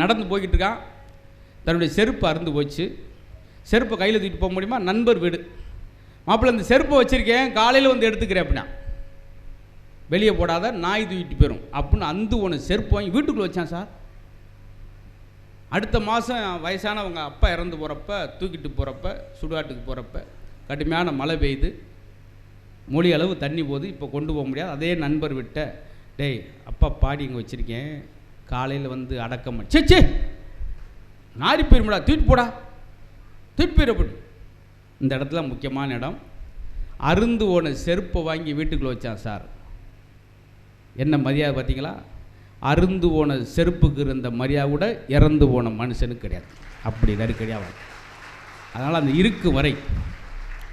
நடந்து போய்கிட்டு இருக்கான் தன்னுடைய செருப்பு அறுந்து போச்சு. செருப்பை கையில் தூக்கிட்டு போக முடியுமா? நண்பர் வீடு. மாப்பிள்ளை இந்த செருப்பை வச்சுருக்கேன் காலையில் வந்து எடுத்துக்கிறேன் அப்படின்னா. வெளியே போடாத நாய் தூக்கிட்டு போயிடும் அப்படின்னு அந்த ஒன்று செருப்பு வாங்கி வீட்டுக்குள்ளே வச்சான் சார். அடுத்த மாதம் வயசானவங்க அப்பா இறந்து போகிறப்ப தூக்கிட்டு போகிறப்ப சுடுகாட்டுக்கு போகிறப்ப கடுமையான மழை பெய்யுது மொழி அளவு தண்ணி போகுது. இப்போ கொண்டு போக முடியாது. அதே நண்பர் விட்ட டேய் அப்பா பாடி இங்கே வச்சுருக்கேன். காலையில் வந்து அடக்கம் சேச்சே சே நாரி போயிருமுடா தூக்கிட்டு போடா தூக்கிட்டு போயிரு அப்படி இந்த இடத்துல முக்கியமான இடம் அருந்து ஓன செருப்பை வாங்கி வீட்டுக்குள்ளே வச்சான் சார். என்ன மரியாதை பார்த்தீங்களா? அருந்து போன செருப்புக்கு இருந்த மரியாதை கூட இறந்து போன மனுஷனுக்கு கிடையாது. அப்படி நெருக்கடியாக அதனால் அந்த இருக்கு வரை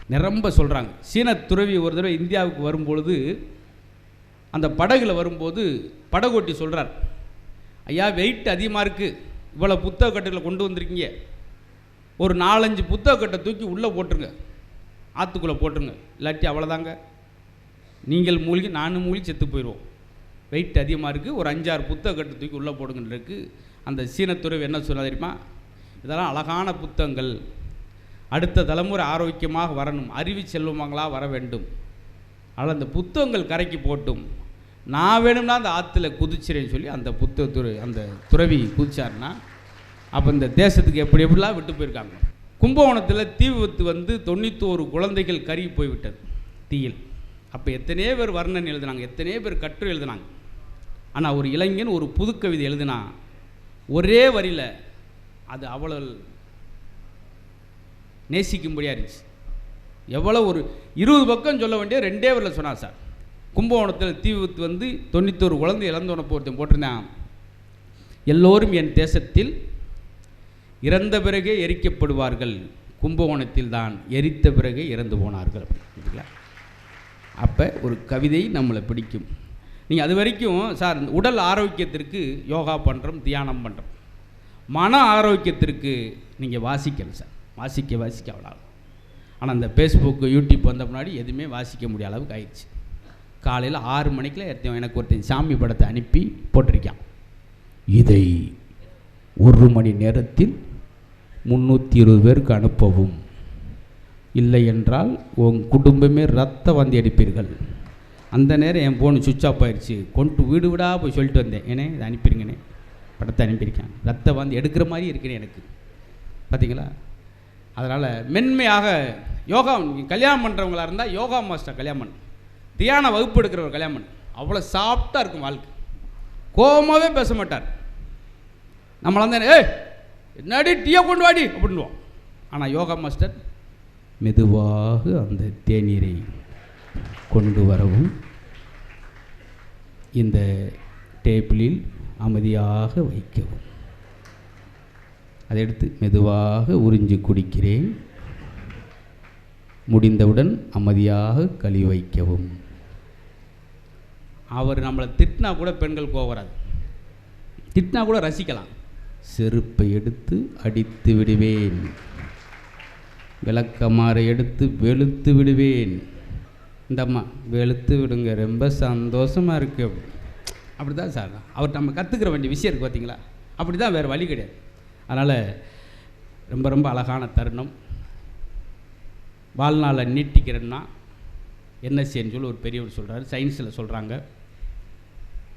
நிரம்ப சொல்கிறாங்க சீன துறவி ஒரு தடவை இந்தியாவுக்கு வரும்பொழுது அந்த படகுல வரும்போது படகோட்டி சொல்கிறார் ஐயா வெயிட் அதிகமாக இருக்குது இவ்வளோ புத்தக கட்டுகளை கொண்டு வந்திருக்கீங்க. ஒரு நாலஞ்சு புத்தக கட்டை தூக்கி உள்ளே போட்டுருங்க. ஆற்றுக்குள்ளே போட்டுருங்க. இல்லாட்டி அவ்வளோதாங்க நீங்கள் மூழ்கி நானும் மூழ்கி செத்து போயிடுவோம். வெயிட் அதிகமாக இருக்குது ஒரு அஞ்சாறு புத்தக கட்டை தூக்கி உள்ளே போடுங்கன்றிருக்கு அந்த சீனத்துறவு என்ன சொல்ல தெரியுமா? இதெல்லாம் அழகான புத்தகங்கள். அடுத்த தலைமுறை ஆரோக்கியமாக வரணும். அறிவு செல்வமங்களாக வர வேண்டும். ஆனால் அந்த புத்தகங்கள் கரைக்கு போட்டும். நான் வேணும்னா அந்த ஆற்றுல குதிச்சிறேன்னு சொல்லி அந்த புத்த துறை அந்த துறவி குதிச்சார்னா அப்போ இந்த தேசத்துக்கு எப்படி எப்படிலாம் விட்டு போயிருக்காங்க? கும்பகோணத்தில் தீ விபத்து வந்து தொண்ணூத்தோரு குழந்தைகள் கருகி போய்விட்டது தீயில். அப்போ எத்தனையோ பேர் வர்ணன் எழுதினாங்க எத்தனையோ பேர் கற்று எழுதினாங்க. ஆனால் ஒரு இளைஞன் ஒரு புதுக்கவிதை எழுதினா ஒரே வரியில் அது அவ்வளோ நேசிக்கும்படியாக இருந்துச்சு. எவ்வளோ ஒரு இருபது பக்கம் சொல்ல வேண்டிய ரெண்டே வரியில் சொன்னார் சார். கும்பகோணத்தில் தீ விபத்து வந்து தொண்ணூத்தோரு குழந்தை இழந்தோன ஒருத்தன் போட்டிருந்தான். எல்லோரும் என் தேசத்தில் இறந்த பிறகே எரிக்கப்படுவார்கள். கும்பகோணத்தில் தான் எரித்த பிறகே இறந்து போனார்கள். அப்படிங்களா அப்போ ஒரு கவிதை நம்மளை பிடிக்கும். நீங்கள் அது வரைக்கும் சார் இந்த உடல் ஆரோக்கியத்திற்கு யோகா பண்ணுறோம் தியானம் பண்ணுறோம் மன ஆரோக்கியத்திற்கு நீங்கள் வாசிக்கணும் சார். வாசிக்க வாசிக்க அவ்வளோ ஆனால் இந்த ஃபேஸ்புக்கு யூடியூப் வந்த முன்னாடி எதுவுமே வாசிக்க முடிய அளவுக்கு ஆயிடுச்சு. காலையில் ஆறு மணிக்குள்ள எடுத்தேன் எனக்கு ஒருத்தன் சாமி படத்தை அனுப்பி போட்டிருக்கான். இதை ஒரு மணி நேரத்தில் முந்நூற்றி இருபது பேருக்கு அனுப்பவும். இல்லை என்றால் உன் குடும்பமே ரத்த வந்து எடுப்பீர்கள் அந்த நேரம் என் ஃபோன் சுவிட்ச் ஆஃப் ஆயிடுச்சு. கொண்டு வீடு வீடாக போய் சொல்லிட்டு வந்தேன். ஏனே இதை அனுப்பிடுங்கண்ணே படத்தை அனுப்பியிருக்கேன். ரத்த வந்து எடுக்கிற மாதிரி இருக்கிறேன் எனக்கு. பார்த்தீங்களா அதனால் மென்மையாக யோகா கல்யாணம் பண்ணுறவங்களா இருந்தால் யோகா மாஸ்டர் கல்யாணம் பண்ணு. தியான வகுப்பு எடுக்கிறவர் கல்யாணம் பண்ணு. அவ்வளோ சாஃப்டாக இருக்கும் வாழ்க்கை. கோபமாகவே பேச மாட்டார். நம்மளாம் தானே ஏய் என்னடி டீயை கொண்டு வாடி அப்படின்வோம் ஆனால் யோகா மாஸ்டர் மெதுவாக அந்த தேநீரை கொண்டு வரவும் இந்த டேபிளில் அமைதியாக வைக்கவும். அதை எடுத்து மெதுவாக உறிஞ்சி குடிக்கிறேன். முடிந்தவுடன் அமைதியாக கழுவி வைக்கவும். அவர் நம்மளை திட்டினா கூட பெண்கள் கோவராது திட்டினா கூட ரசிக்கலாம். செருப்பை எடுத்து அடித்து விடுவேன். விளக்கமாறு எடுத்து வெளுத்து விடுவேன். இந்தம்மா வெளுத்து விடுங்க. ரொம்ப சந்தோஷமாக இருக்கு. அப்படி தான் சார். அவர் நம்ம கற்றுக்கிற வேண்டிய விஷயம் இருக்குது பார்த்தீங்களா அப்படி தான் வேறு வழி கிடையாது. அதனால் ரொம்ப ரொம்ப அழகான தருணம். வாழ்நாளை நீட்டிக்கிறேன்னா என்ன செய்யன்னு சொல்லி ஒரு பெரியவர் சொல்கிறார் சயின்ஸில் சொல்கிறாங்க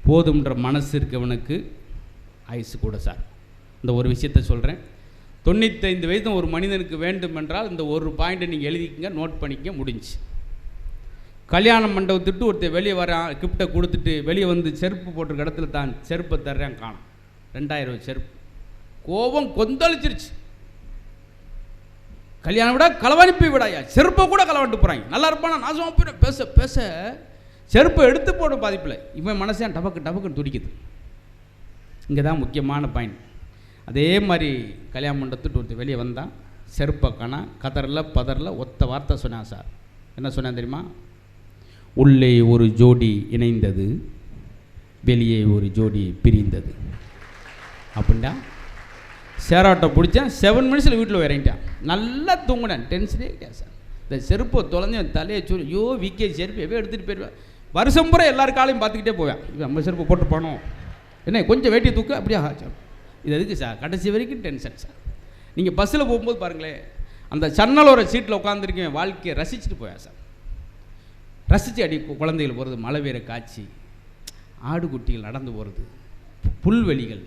போதும்ன்ற மனசு இருக்கவனுக்கு ஆயுசு கூட சார். இந்த ஒரு விஷயத்த சொல்கிறேன் தொண்ணூத்தைந்து வயது ஒரு மனிதனுக்கு வேண்டும் என்றால் இந்த ஒரு பாயிண்ட்டை நீங்கள் எழுதிக்கங்க நோட் பண்ணிக்க முடிஞ்சு. கல்யாணம் மண்டபத்துட்டு ஒருத்தர் வெளியே வரான் கிஃப்ட்டை கொடுத்துட்டு வெளியே வந்து செருப்பு போட்டிருக்க இடத்துல தான் செருப்பை தர்றேன் காணும். ரெண்டாயிரம் செருப்பு. கோபம் கொந்தளிச்சிருச்சு. கல்யாணம் விட களவனுப்பி விடாயா செருப்பை கூட களவன்ட்டு போகிறாங்க நல்லா இருப்பானா? நாசமாக போயிடும். பேச பேச. செருப்பை எடுத்து போடும் பாதிப்பில். இவன் மனசே டபக்கு டபக்குன்னு துடிக்குது? இங்கே தான் முக்கியமான பாயிண்ட் அதே மாதிரி கல்யாணம் மண்டபத்துட்டு ஒருத்தர் வெளியே வந்தான். செருப்பை காணா கதறல பதறல ஒத்த வார்த்தை சொன்னான் சார் என்ன சொன்னான் தெரியுமா? உள்ளே ஒரு ஜோடி இணைந்தது வெளியே ஒரு ஜோடி பிரிந்தது. அப்படின்டா சேராட்டை பிடிச்சேன் செவன் மினிட்ஸில் வீட்டில் இறங்கிட்டான். நல்லா தூங்கினேன். டென்ஷனே கிடையாது சார் இந்த செருப்பை தொலைஞ்சேன் தலையை சொல்லி ஐயோ விக்கே செருப்பு எவ்வளோ எடுத்துகிட்டு போயிடுவேன் வருஷம் பூரா எல்லார் காலையும் பார்த்துக்கிட்டே போவேன். இவன் நம்ம செருப்பு போட்டு போனோம் என்ன கொஞ்சம் வேட்டி தூக்கு அப்படியே ஆ, இது எதுக்கு சார்? கடைசி வரைக்கும் டென்ஷன் சார். நீங்கள் பஸ்ஸில் போகும்போது பாருங்களேன் அந்த சன்னலோர சீட்டில் உட்காந்துருக்கேன் வாழ்க்கையை ரசிச்சுட்டு போயா சார். ரசித்து அடி குழந்தைகள் போகிறது மழை பெய்கிற காட்சி ஆடு குட்டிகள் நடந்து போகிறது புல்வெளிகள்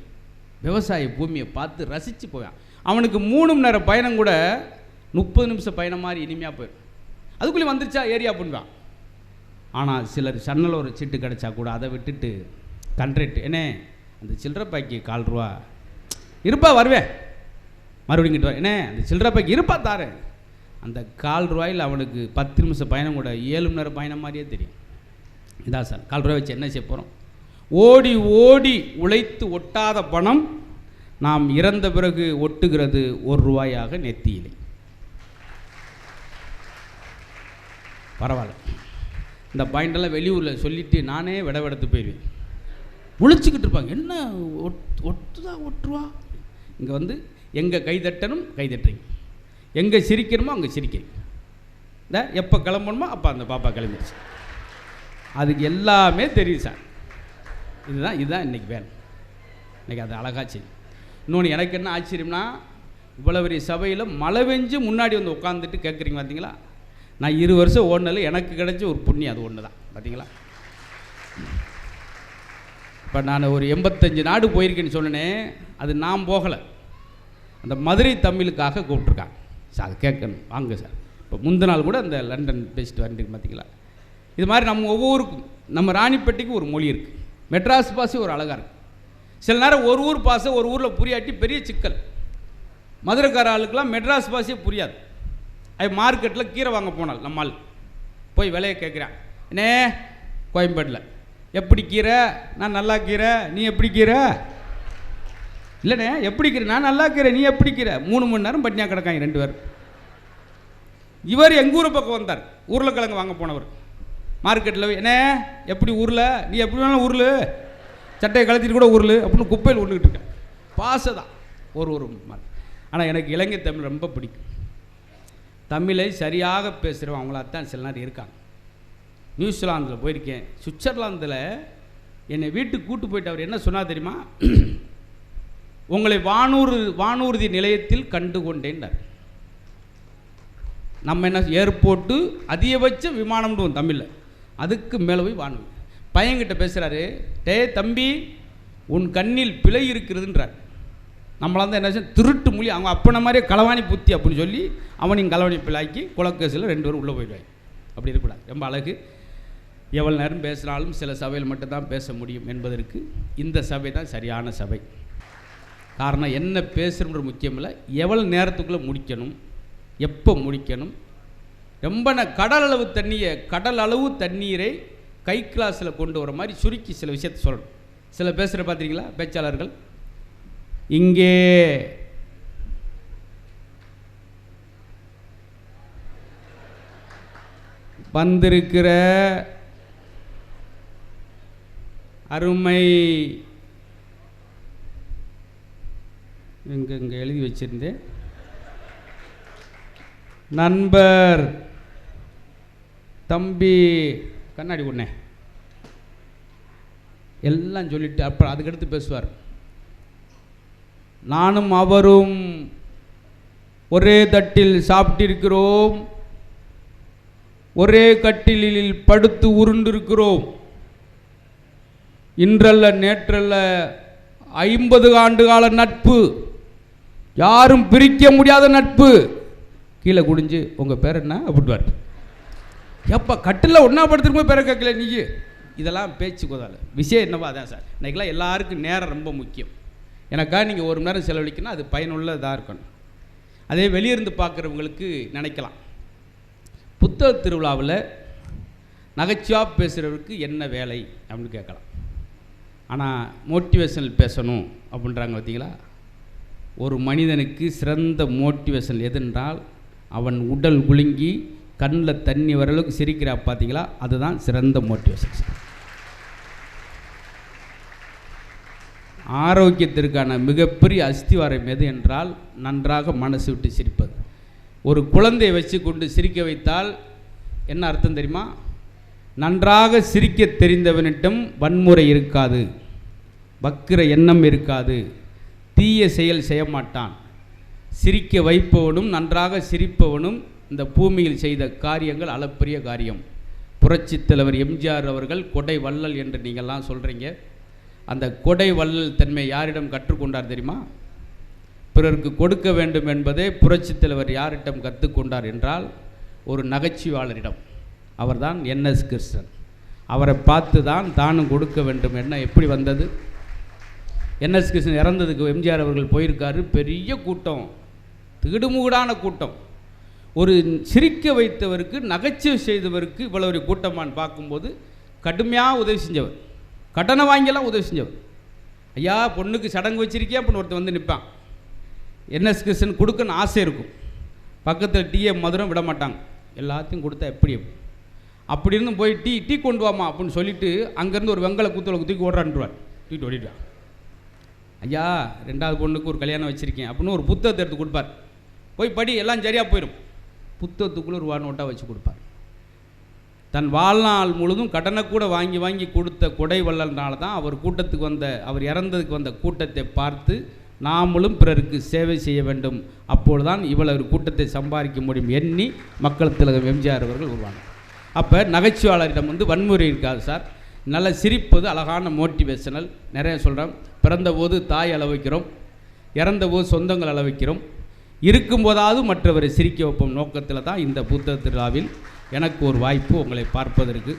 விவசாய பூமியை பார்த்து ரசித்து போவேன். அவனுக்கு மூணு மணி நேரம் பயணம் கூட முப்பது நிமிஷம் பயணம் மாதிரி இனிமையாக போயிடும். அதுக்குள்ளே வந்துருச்சா ஏரியா பண்ணுவான். ஆனால் சிலர் சன்னல் ஒரு சீட்டு கிடச்சா கூட அதை விட்டுட்டு கண்ட்ரேட் என்ன அந்த சில்லற பாக்கி கால் ரூபா. இருப்பா வருவேன் மறுபடியும் கிட்ட என்ன அந்த சில்லற பாக்கி இருப்பா தாரு. அந்த கால் ரூபாயில் அவனுக்கு பத்து நிமிஷம் பயணம் கூட ஏழு மணி நேரம் பயணம் மாதிரியே தெரியும். இதான் சார் கால் ரூபாய் வச்சு என்ன செய்ய போகிறோம் ஓடி ஓடி உழைத்து ஒட்டாத பணம் நாம் இறந்த பிறகு ஒட்டுகிறது ஒரு ரூபாயாக நெத்தியிலே. பரவாயில்ல. இந்த பாயிண்டெல்லாம் வெளியூரில் சொல்லிட்டு நானே விட விடத்து போயிடுவேன் ஒழிச்சிக்கிட்டு இருப்பாங்க. என்ன ஒட் ஒட்டுதா ஒட்டுருவா? இங்கே வந்து எங்கே கை தட்டணும் கை தட்டுறீங்க எங்கே சிரிக்கணுமோ அங்கே சிரிக்கிறீங்க இந்த எப்போ கிளம்பணுமோ அப்போ அந்த பாப்பா கிளம்பிடுச்சு. அதுக்கு எல்லாமே தெரியும் சார். இதுதான் இதுதான் இன்றைக்கி வேலை. இன்றைக்கி அது அழகாச்சு செய்யும் இன்னொன்று எனக்கு என்ன ஆச்சரியம்னா இவ்வளோ பெரிய சபையில் மழை பெஞ்சு முன்னாடி வந்து உட்காந்துட்டு கேட்குறீங்க பார்த்தீங்களா நான் இரு வருஷம் ஓடினதில் எனக்கு கிடைச்ச ஒரு புண்ணியம் அது ஒன்று தான் பார்த்தீங்களா இப்போ நான் ஒரு எண்பத்தஞ்சு நாடு போயிருக்கேன்னு சொன்னேன் அது நான் போகலை. அந்த மதுரை தமிழுக்காக கூப்பிட்ருக்காங்க சார் அது கேட்கணும். வாங்க சார். இப்போ முந்த நாள் கூட அந்த லண்டன் பேசிட்டு வந்துட்டு பார்த்தீங்களா இது மாதிரி நம்ம ஒவ்வொருக்கும் நம்ம ராணிப்பேட்டைக்கு ஒரு மொழி இருக்குது மெட்ராஸ் பாசி ஒரு அழகாக இருக்குது சில நேரம் ஒரு ஊர் பாசை ஒரு ஊரில் புரியாட்டி பெரிய சிக்கல். மதுரைக்கார ஆளுக்கெல்லாம் மெட்ராஸ் பாஷையே புரியாது. அது மார்க்கெட்டில் கீரை வாங்க போனால் நம்மால் போய் விலையை கேட்குறேன். அண்ணே கோயம்பேட்டில் எப்படி கீரை? நான் நல்லா கீரை. நீ எப்படி கீரை? இல்லைண்ணே எப்படி கீரை? நான் நல்லா கீரை. நீ எப்படி கீரை? மூணு மணி நேரம் பட்னியாக கிடக்காங்க ரெண்டு பேர் இவர் எங்கள் ஊரை பக்கம் வந்தார். உருளைக்கிழங்கு வாங்க போனவர். மார்க்கெட்டில் என்ன எப்படி ஊரில் நீ எப்படி வேணாலும் ஊரில் சட்டையை கலத்திட்டு கூட ஊரில் அப்படின்னு குப்பையில் ஒன்றுக்கிட்டு இருக்கேன். பாச தான் ஒரு ஒரு ஆனால் எனக்கு இலங்கை தமிழ் ரொம்ப பிடிக்கும். தமிழை சரியாக பேசுகிறவங்க அவங்களாத்தான் சில நேரம் இருக்காங்க. நியூசிலாந்தில் போயிருக்கேன். சுவிட்சர்லாந்தில் என்னை வீட்டுக்கு கூட்டு போயிட்டு அவர் என்ன சொன்னார் தெரியுமா? உங்களை வானூர் வானூர்தி நிலையத்தில் கண்டு கொண்டேன்டார் நம்ம என்ன ஏர்போர்ட்டு அதிகபட்ச விமானம்னு தமிழில். அதுக்கு மேலே போய் வானூர் பையன்கிட்ட பேசுகிறாரு டே தம்பி உன் கண்ணில் பிழை இருக்கிறதுன்றார். நம்மளாம் தான் என்ன செய்ய திருட்டு மொழி அவங்க அப்பன மாதிரியே களவாணி புத்தி அப்படின்னு சொல்லி அவனையும் களவாணி பிள்ளாக்கி குலக்கேசில் ரெண்டு பேரும் உள்ளே போயிடுவாங்க. அப்படி இருக்கக்கூடாது. ரொம்ப அழகு. எவ்வளோ நேரம் பேசினாலும் சில சபையில் மட்டும்தான் பேச முடியும் என்பதற்கு இந்த சபை தான் சரியான சபை. காரணம் என்ன பேசுகிறோம்ன்ற முக்கியம் இல்லை. எவ்வளோ நேரத்துக்குள்ளே முடிக்கணும்? எப்போ முடிக்கணும்? ரொம்ப கடல் அளவு தண்ணியை கடல் அளவு தண்ணீரை கை கிளாஸில் கொண்டு வர மாதிரி சுருக்கி சில விஷயத்த சொல்லணும். சில பேசுகிற பார்த்தீங்களா பேச்சாளர்கள்? இங்கே வந்திருக்கிற அருமை இங்கே இங்கே எழுதி வச்சிருந்தேன். நண்பர் தம்பி கண்ணாடி ஒண்ணே. எல்லாம் சொல்லிட்டு அப்புறம் அதுக்கடுத்து பேசுவார். நானும் அவரும் ஒரே தட்டில் சாப்பிட்டிருக்கிறோம். ஒரே கட்டிலில் படுத்து உருண்டிருக்கிறோம். இன்றல்ல நேற்றல்ல ஐம்பது ஆண்டு கால நட்பு. யாரும் பிரிக்க முடியாத நட்பு. கீழே குடிஞ்சு உங்கள் பேர் என்ன? அப்படிவார் எப்போ கட்டில் ஒன்றா படுத்துருக்கும் பேரை கேட்கல நீ இதெல்லாம் பேச்சு கோதால. விஷயம் என்னவா அதான் சார். இன்றைக்கெல்லாம் எல்லாருக்கும் நேரம் ரொம்ப முக்கியம். எனக்காக நீங்கள் ஒரு மணி நேரம் செலவழிக்கணும் அது பயனுள்ளதாக இருக்கணும். அதே வெளியிருந்து பார்க்குறவங்களுக்கு நினைக்கலாம். புத்தக திருவிழாவில் நகைச்சுவாக பேசுகிறவருக்கு என்ன வேலை அப்படின்னு கேட்கலாம். ஆனால் மோட்டிவேஷனல் பேசணும் அப்படின்றாங்க பார்த்தீங்களா? ஒரு மனிதனுக்கு சிறந்த மோட்டிவேஷன் எதுன்றால் அவன் உடல் குலுங்கி கண்ணில் தண்ணி வர அளவுக்கு சிரிக்கிறா பார்த்தீங்களா? அதுதான் சிறந்த மோட்டிவேஷன் ஆரோக்கியத்திற்கான மிகப்பெரிய அஸ்திவாரம் எது என்றால் நன்றாக மனசு விட்டு சிரிப்பது. ஒரு குழந்தையை வச்சு கொண்டு சிரிக்க வைத்தால் என்ன அர்த்தம் தெரியுமா? நன்றாக சிரிக்க தெரிந்தவனிடம் வன்முறை இருக்காது. வக்கிர எண்ணம் இருக்காது. தீய செயல் செய்ய மாட்டான். சிரிக்க வைப்பவனும் நன்றாக சிரிப்பவனும் இந்த பூமியில் செய்த காரியங்கள் அளப்பரிய காரியம். புரட்சித் தலைவர் எம்ஜிஆர் அவர்கள் கொடை வள்ளல் என்று நீங்கள்லாம் சொல்கிறீங்க அந்த கொடை வள்ளல் தன்மை யாரிடம் கற்றுக்கொண்டார் தெரியுமா? பிறருக்கு கொடுக்க வேண்டும் என்பதே புரட்சித் தலைவர் யாரிடம் கற்றுக்கொண்டார் என்றால் ஒரு நகைச்சுவாளரிடம் அவர்தான் என்எஸ் கிருஷ்ணன். அவரை பார்த்து தான் தானும் கொடுக்க வேண்டும் என்ன எப்படி வந்தது? என்எஸ் கிருஷ்ணன் இறந்ததுக்கு எம்ஜிஆர் அவர்கள் போயிருக்காரு பெரிய கூட்டம் திடுமுகடான கூட்டம். ஒரு சிரிக்க வைத்தவருக்கு நகைச்சுவை செய்தவருக்கு இவ்வளோ ஒரு கூட்டமான்னு பார்க்கும்போது கடுமையாக உதவி செஞ்சவர். கடனை வாங்கியெல்லாம் உதவி செஞ்சவர் ஐயா பொண்ணுக்கு சடங்கு வச்சிருக்கியா? அப்படின்னு ஒருத்தன் வந்து நிற்பான். என்எஸ் கிருஷ்ணன் கொடுக்கன்னு ஆசை இருக்கும். பக்கத்தில் டீயை மதுரம் விட மாட்டாங்க. எல்லாத்தையும் கொடுத்தா எப்படி அப்படி? இருந்தும் போய் டீ டீ கொண்டு வாமா அப்படின்னு சொல்லிட்டு அங்கேருந்து ஒரு வெங்கல குத்துல தூக்கி ஓடுறான்டுவார் தூக்கிட்டு ஓடிடுவான் ஐயா ரெண்டாவது பொண்ணுக்கு ஒரு கல்யாணம் வச்சுருக்கேன் அப்படின்னு ஒரு புத்தகத்தை எடுத்து கொடுப்பார். போய் படி எல்லாம் சரியாக போயிடும். புத்தகத்துக்குள்ளே ஒரு ரூபா நோட்டாக வச்சு கொடுப்பார். தன் வாழ்நாள் முழுதும் கடனை கூட வாங்கி வாங்கி கொடுத்த கொடை வள்ளல்னால தான் அவர் கூட்டத்துக்கு வந்த அவர் இறந்ததுக்கு வந்த கூட்டத்தை பார்த்து நாமளும் பிறருக்கு சேவை செய்ய வேண்டும். அப்பொழுதுதான் இவ்வளவு கூட்டத்தை சம்பாதிக்க முடியும் எண்ணி மக்கள் திலகம் எம்ஜிஆர் அவர்கள் உருவானார். அப்போ நகைச்சுவாளரிடம் வந்து வன்முறை இருக்காது சார். நல்ல சிரிப்பது அழகான மோட்டிவேஷனல் நிறைய சொல்கிறோம் பிறந்தபோது தாய் அளவைக்கிறோம். இறந்தபோது சொந்தங்கள் அளவைக்கிறோம். இருக்கும்போதாவது மற்றவரை சிரிக்க வைப்போம். நோக்கத்தில் தான் இந்த புத்தக திருவிழாவில் எனக்கு ஒரு வாய்ப்பு உங்களை பார்ப்பதற்கு.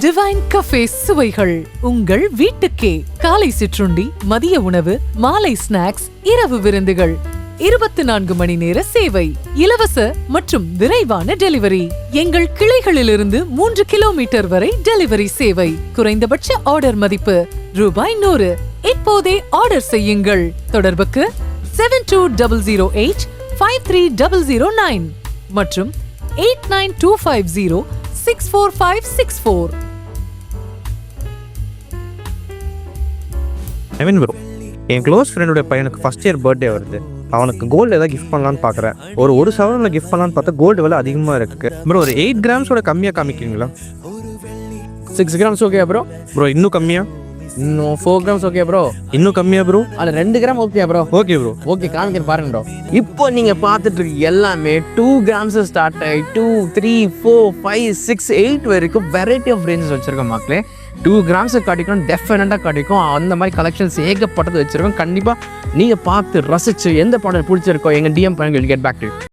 டிவைன் கஃபே சுவைகள் உங்கள் வீட்டுக்கே. காலை சிற்றுண்டி மதிய உணவு மாலை ஸ்நாக்ஸ் இரவு விருந்துகள். இருபத்தி நான்கு மணி நேர சேவை இலவச மற்றும் விரைவான டெலிவரி. எங்கள் கிளைகளிலிருந்து மூன்று கிலோமீட்டர் வரை டெலிவரி சேவை. குறைந்தபட்ச ஆர்டர் மதிப்பு ரூபாய் நூறு. இப்போதே ஆர்டர் செய்யுங்கள். தொடர்புக்கு seven two double zero eight five three double zero nine மற்றும் eight nine two five zero six four five six four I bro N close ஃப்ரெண்டோட பையனுக்கு ஃபர்ஸ்ட் இயர் பர்த்டே வருது. அவனுக்கு கோல்டு ஏதாவது கிஃப்ட் பண்ணலான்னு பார்க்குறேன். ஒரு ஒரு சவரனில் கிஃப்ட் பண்ணலான்னு பார்த்தா கோல்டு விலை அதிகமாக இருக்கு. ப்ரோ ஒரு எயிட் கிராம்ஸோட கம்மியாக காமிக்கிறீங்களா? Six grams okay bro bro இன்னும் கம்மியா? இன்னும் ஃபோர் கிராம்ஸ் ஓகே ப்ரோ இன்னும் கம்மியா ப்ரோ அதில் ரெண்டு gram okay bro okay bro okay காமிக்கிறேன் பாருங்க ப்ரோ இப்போ நீங்கள் பார்த்துட்டு இருக்க எல்லாமே டூ கிராம்ஸ் ஸ்டார்ட் ஆகி two three four five six eight வரைக்கும் வெரைட்டி ஆஃப் ரேஞ்சஸ் வச்சுருக்கோம் மக்களே. டூ கிராம்ஸ் கிடைக்கும் டெஃபினட்டாக கிடைக்கும் அந்த மாதிரி கலெக்ஷன்ஸ் ஏகப்பட்டது வச்சுருக்கோம். கண்டிப்பாக நீங்கள் பார்த்து ரசிச்சு எந்த ப்ராடக்ட் பிடிச்சிருக்கோ எங்கள் டிஎம் பண்ணுங்க கெட் பேக் டு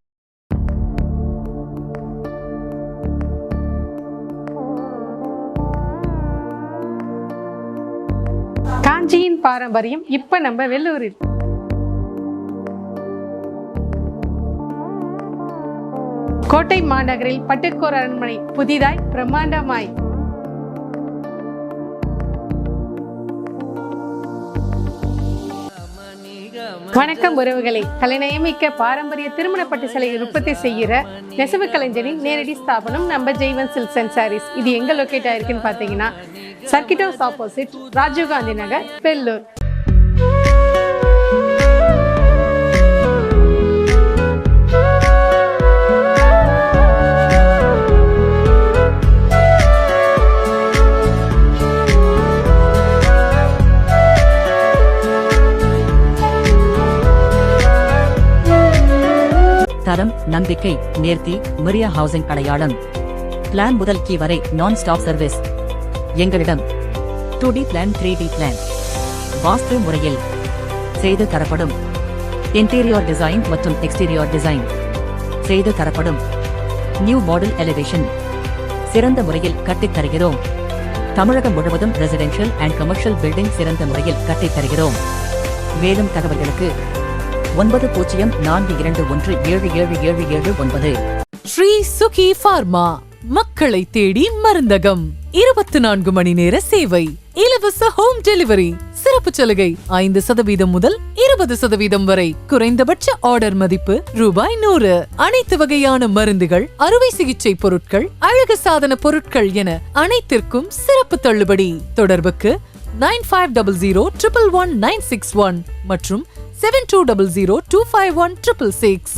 காஞ்சியின் பாரம்பரியம் இப்ப நம்ம வெள்ளூரில். கோட்டை மாநகரில் பட்டுக்கோர் அரண்மனை புதிதாய் பிரம்மாண்டமாய். வணக்கம் உறவுகளை. கலைநயமிக்க பாரம்பரிய திருமணப்பட்டு பட்டு உற்பத்தி செய்கிற நெசவு கலைஞரின் நேரடி ஸ்தாபனம் நம்ம ஜெய்வன் சில்க் அண்ட் சாரீஸ். இது எங்க லொக்கேட் ஆயிருக்குன்னு பார்த்தீங்கன்னா circuit house opposite Rajiv Gandhi Nagar Bellur தரம் நம்பிக்கை நேர்த்தி மரியா ஹவுசிங் அடையாளம் பிளான் முதல் கீ வரை நான் ஸ்டாப் சர்வீஸ் எங்களிடம் two D plan three D plan vastu முறையில் செய்து தரப்படும் இன்டீரியர் டிசைன் மற்றும் எக்ஸ்டீரியர் டிசைன் செய்து தரப்படும் நியூ மாடல் எலிவேஷன் சிறந்த முறையில் கட்டித் தருகிறோம். தமிழகம் முழுவதும் ரெசிடென்ஷியல் அண்ட் கமர்ஷியல் பில்டிங் சிறந்த முறையில் கட்டித் தருகிறோம். மேலும் தகவல்களுக்கு ஒன்பது பூஜ்ஜியம் நான்கு இரண்டு ஒன்று ஏழு ஏழு ஏழு ஏழு ஒன்பது. ஸ்ரீ சுகி ஃபார்மா மக்களை தேடி மருந்தகம். இருபத்தி நான்கு மணி நேர சேவை. இலவச ஹோம் டெலிவரி சிறப்பு சலுகை ஐந்து சதவீதம் முதல் இருபது சதவீதம் வரை. குறைந்தபட்ச ஆர்டர் மதிப்பு ரூபாய் நூறு. அனைத்து வகையான மருந்துகள் அறுவை சிகிச்சை பொருட்கள் அழகு சாதன பொருட்கள் என அனைத்திற்கும் சிறப்பு தள்ளுபடி. தொடர்புக்கு nine five double zero triple one nine six one மற்றும் seven two double zero two five one triple six.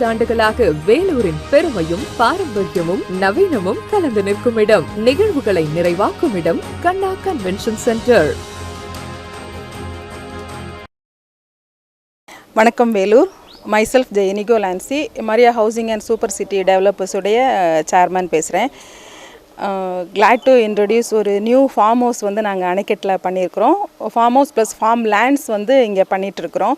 ஆண்டுகளாக வேலூரின் பெருமையும் பாரம்பரியமும் நவீனமும் கலந்து நிற்கும் இடம். நிகழ்வுகளை நிறைவாக்கும் இடம் கண்ணா கன்வென்ஷன் சென்டர் வணக்கம் Vellore. Myself Jeyanico Lancy Maria housing and super city டெவலப்பர்ஸுடைய chairman பேசுகிறேன் கிளாட் டு இன்ட்ரடியூஸ் ஒரு நியூ ஃபார்ம் ஹவுஸ் வந்து நாங்கள் அணைக்கட்டில் பண்ணியிருக்கிறோம். Farm house plus farm lands வந்து இங்கே பண்ணிகிட்ருக்குறோம்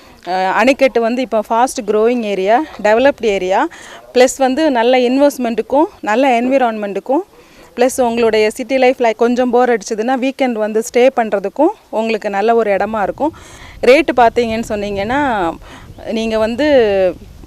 அணைக்கட்டு வந்து இப்போ fast growing area developed area plus வந்து நல்ல இன்வெஸ்ட்மெண்ட்டுக்கும் நல்ல என்விரான்மெண்ட்டுக்கும் ப்ளஸ் உங்களுடைய சிட்டி லைஃப்பில் கொஞ்சம் போர் அடிச்சதுன்னா வீக்கெண்ட் வந்து ஸ்டே பண்ணுறதுக்கும் உங்களுக்கு நல்ல ஒரு இடமா இருக்கும். ரேட்டு பார்த்தீங்கன்னு சொன்னீங்கன்னா நீங்கள் வந்து